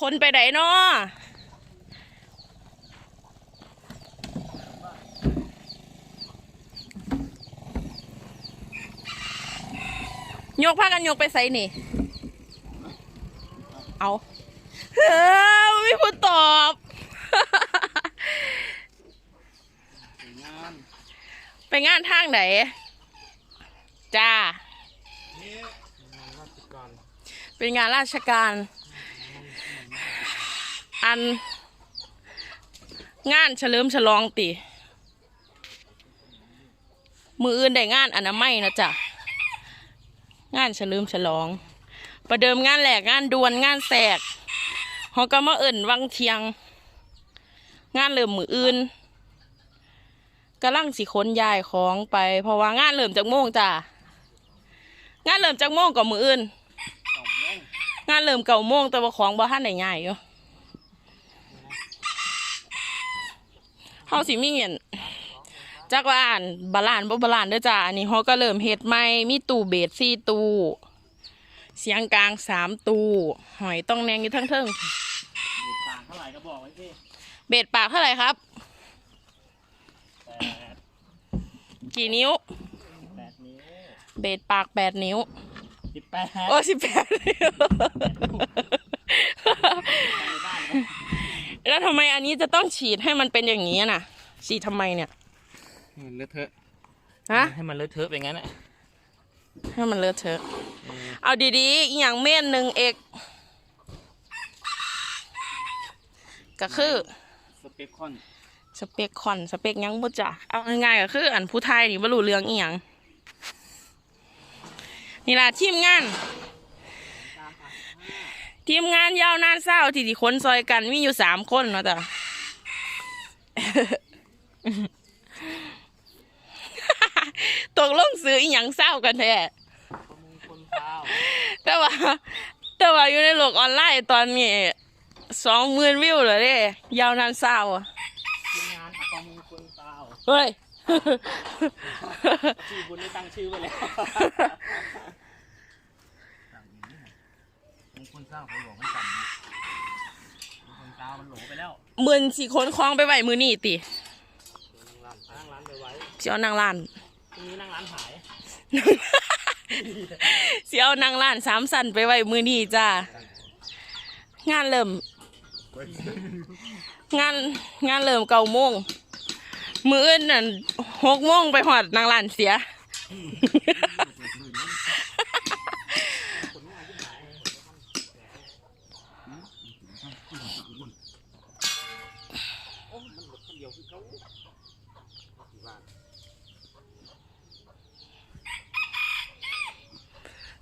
คนไปไหนเนาะยกพากันยกไปใส่นี่ เอาเฮ้ยไม่พูดตอบงานไปงานทางไหน จ้านี่งานราชการเป็นงานราชการ อัน งานเฉลิมฉลองติมืออื่นได้งานอนามัยนะจ๊ะงานเฉลิมฉลอง ประเดิมงานแหลกงานดวนงานแสกเขาก็มาเอิ่นวังเทียง งานเริ่มมืออื่นกำลังสิขนย้ายของไป เพราะว่างานเริ่มจากโมงจ้ะงานเริ่มจากโมงกับมืออื่น งานเริ่มเก่าโมงแต่ว่าของบ่ทันได้ง่ายอยู่ เฮาสิมีเงินจักว่าอ่านบาลานซ์บ่บาลานซ์เด้อจ้าอันนี้เฮาก็เริ่มเฮ็ดใหม่มีตู้เบส4ตู้เสียงกลาง3ตู้หอยต้องแนงอยู่ทั้งเทิงมีต่างเท่าไหร่ก็บอกไว้สิเบสปากเท่าไหร่ครับแปดกี่นิ้วแปดนิ้วเบสปาก8นิ้วสิบแปดโอ้18นิ้วในบ้านนะ แล้ว ทำไมอันนี้จะต้องฉีดให้มันเป็นอย่างนี้น่ะ ฉีดทำไมเนี่ยให้มันเลอะเทอะฮะให้มันเลอะเทอะไปงั้นแหละให้มันเลอะเทอะ เอาดีๆอีกอย่างเม่นหนึ่งเอกก็คือสเปคคอนสเปคคอนสเปคหยังบ่จ้ะเอาง่ายๆก็คือ อันผู้ไทยนี่บ่รู้เรื่องอีหยังนี่ล่ะทีมงาน ทีมงานยาวนานเศร้าที่ที่คนซอยกันมีอยู่สามคนเนาะจ้ะตกลงซื้ออีหยังเศร้ากันแท้ประมงคลเปล่าแต่ว่า แต่ว่าอยู่ในโลกออนไลน์ตอนนี้สองหมื่นวิวเลยเด้ยาวนานเศร้าอะทีมงานอะประมงคลเปล่าเฮ้ยชื่อบุญได้ตั้งชื่อไว้แล้วมงคล เศร้าเขาบอกมันจำมงคลเศร้ามันหลงไปแล้วหมื่นสี่คนคลองไปไหวมือนี่ตินั่งร้านนั่งร้านไปไว้เสียวนางล้าน พรุ่งนี้นั่งร้านหายเสียวนางล้านสามสันไปไหวมือนี่จ้างานเริ่ม งานงานเริ่มเก้าโมงมืออื่นนั่นหกโมงไปหอดนางล้านเสีย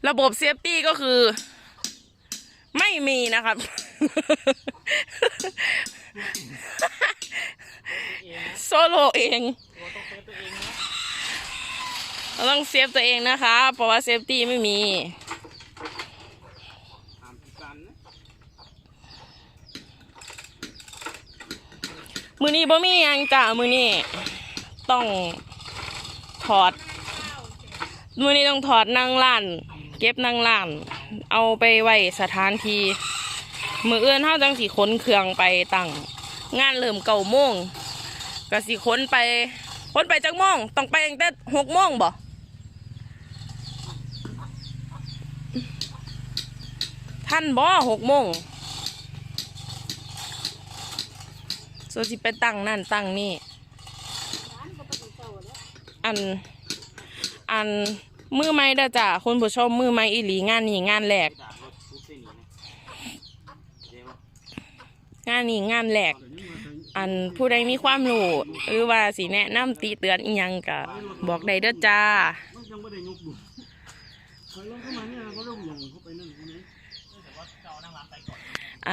ระบบเซฟตี้ก็คือ ไม่มีนะครับ โซโลเองเราต้องเซฟตัวเองนะคะ เพราะว่าเซฟตี้ไม่มีมือนี้บ่มียังจ้ามือนี้ต้องถอด มือนี้ต้องถอดนั่งล้าน เก็บนั่งล้าน เอาไปไว้สถานที่มือเอื่นเท่าจังสีขนเครื่องไปตั้งงานเริ่มเก่าโมงก็สิขนไปขนไปจักโมงต้องไปตั้งแต่หกโมงบ่ท่านบ่หกโมงโซสิไปตั้งนั่นตั้งนี่อันอัน มือไม้เด้อจ้ะคุณผู้ชมมือไม้อีหลีงานนี้งานแหลกงานนี้งานแหลก อันผู้ใดมีความรู้หรือว่าสิแนะนำตีเตือนอีหยังก็บอกได้เด้อจ้ามันยังไม่ได้ยกดูถอยลงเข้ามาเนี่ยเขาเริ่มหย่อนเข้าไปนั่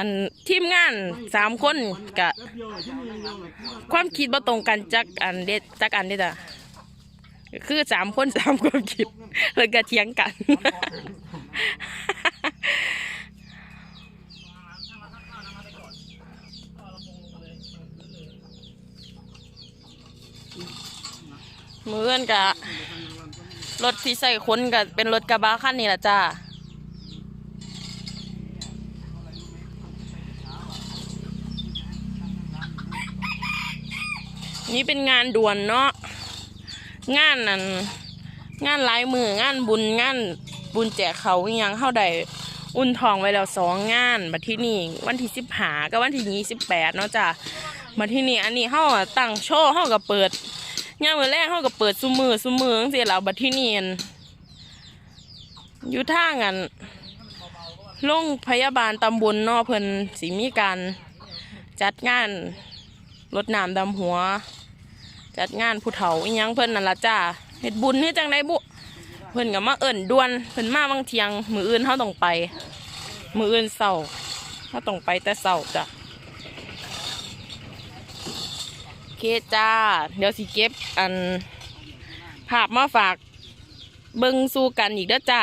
นทีมงานสามคนกะแป๊บความคิดบ่ตรงกันจักอันเด็ดจักอันเด้อจ้ะ คือสามคนสามความคิดแล้วก็เทียงกัน มือเอื้อนกะรถที่ใส่คนกับเป็นรถกระบะขั้นนี้แหละจ้านี่เป็นงานด่วนเนาะ งานนั่นงานลายมืองานบุญงานบุญแจกเขาอหยังเข้าได้อุ่นทองไว้แล้วสองงานบัดที่นี่วันที่สิบหากับวันที่ยี่สิบแปดเนาะจ้ะบัดที่นี่อันนี้เข้าตั้งโชว์เข้ากับเปิดงานมือแรกเข้ากับเปิดซุมือซุมือจังซี่แล้วบัดที่นี่อันอยู่ทางันโรงพยาบาลตำบลนาะเพิ่นสิมีการจัดงานรดน้ำดำหัว จัดงานผู้เฒ่าอีหยังเพิ่นนั่นละจ้าเฮ็ดบุญเฮ็ดจังไดบุเพิ่นก็มาเอิ่นด่วนเพิ่นมาบางเทียง มืออื่นเฮาต้องไป มืออื่นเศร้าเฮาต้องไปแต่เศร้าจ้ะโอเคจ้า เดี๋ยวสิเก็บอันภาพมาฝากเบิ่งสู่กันอีกเด้อจ้า